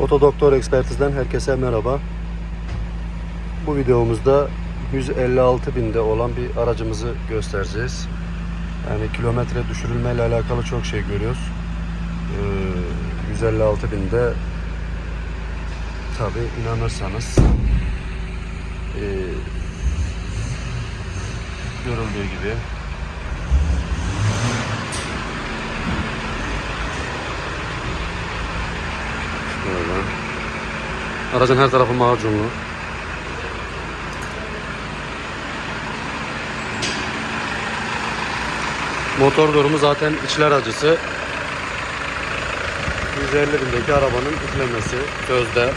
Oto Doktor Ekspertiz'den herkese merhaba. Bu videomuzda 156 binde olan bir aracımızı göstereceğiz. Yani kilometre düşürülme ile alakalı çok şey görüyoruz. Ee, 156 binde tabi inanırsanız ee, görüldüğü gibi Böyle. Aracın her tarafı macunlu. Motor durumu zaten içler acısı. 150 bindeki arabanın üflemesi sözde.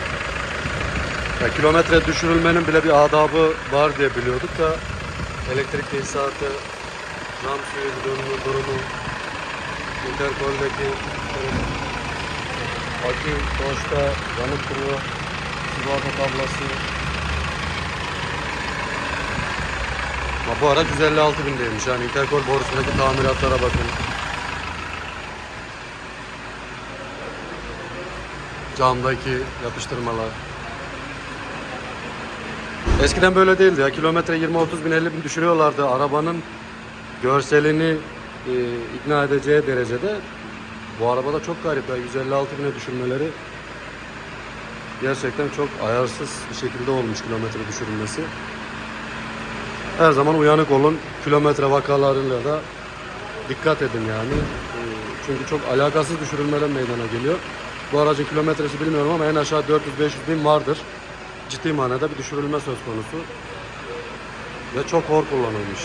Ya kilometre düşürülmenin bile bir adabı var diye biliyorduk da elektrik tesisatı, ram suyu durumu, durumu interkoldeki akü boşta yanıp duruyor. Sigorta tablası. Ha, bu araç 156 bindeymiş. Yani interkol borusundaki tamiratlara bakın. Camdaki yapıştırmalar. Eskiden böyle değildi ya. Kilometre 20-30 bin 50 bin düşürüyorlardı. Arabanın görselini e, ikna edeceği derecede. Bu arabada çok garip ya. 156 bine düşürmeleri gerçekten çok ayarsız bir şekilde olmuş kilometre düşürülmesi. Her zaman uyanık olun. Kilometre vakalarıyla da dikkat edin yani. E, Çünkü çok alakasız düşürülmeler meydana geliyor. Bu aracın kilometresi bilmiyorum ama en aşağı 400-500 bin vardır. Ciddi manada bir düşürülme söz konusu. Ve çok hor kullanılmış.